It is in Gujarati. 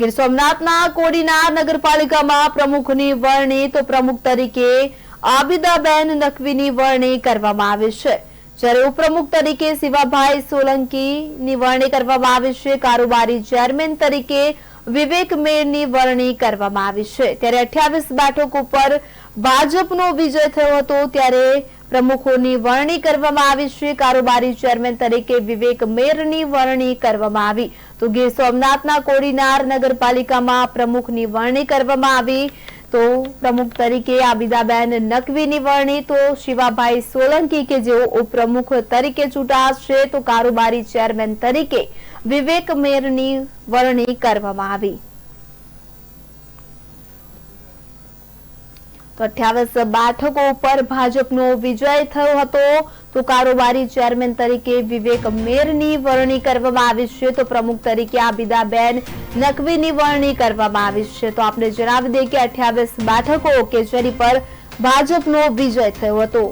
ગીર સોમનાથના કોડીનાર નગરપાલિકામાં પ્રમુખની વરણી તો પ્રમુખ તરીકે આબિદાબેન નકવીની વરણી કરવામાં આવી છે. જ્યારે ઉપપ્રમુખ તરીકે શિવાભાઈ સોલંકીની વરણી કરવામાં આવી છે. કારોબારી ચેરમેન તરીકે વિવેક મેરની વરણી કરવામાં આવી છે. ત્યારે અઠ્યાવીસ બેઠક ઉપર ભાજપનો વિજય થયો હતો. ત્યારે પ્રમુખોની વરણી કરવામાં આવી છે. કારોબારી ચેરમેન તરીકે વિવેક મેરની વરણી કરવામાં આવી. તો ગીર સોમનાથના કોડીનાર નગરપાલિકામાં પ્રમુખની વરણી કરવામાં આવી. તો પ્રમુખ તરીકે આબિદાબેન નકવીની વરણી. તો શિવાભાઈ સોલંકી કે જેઓ ઉપપ્રમુખ તરીકે ચૂંટાશે તો કારોબારી ચેરમેન તરીકે વિવેક મેરની વરણી કરવામાં આવી. તો અઠ્યાવીસ બેઠકો ઉપર ભાજપનો વિજય થયો હતો. તો કારોબારી ચેરમેન તરીકે વિવેક મેરની વરણી કરવામાં આવી છે. તો પ્રમુખ તરીકે આબિદાબેન નકવીની વરણી કરવામાં આવી છે. તો આપણે જણાવી દઈએ કે અઠ્યાવીસ બેઠકો કે પર ભાજપનો વિજય થયો હતો.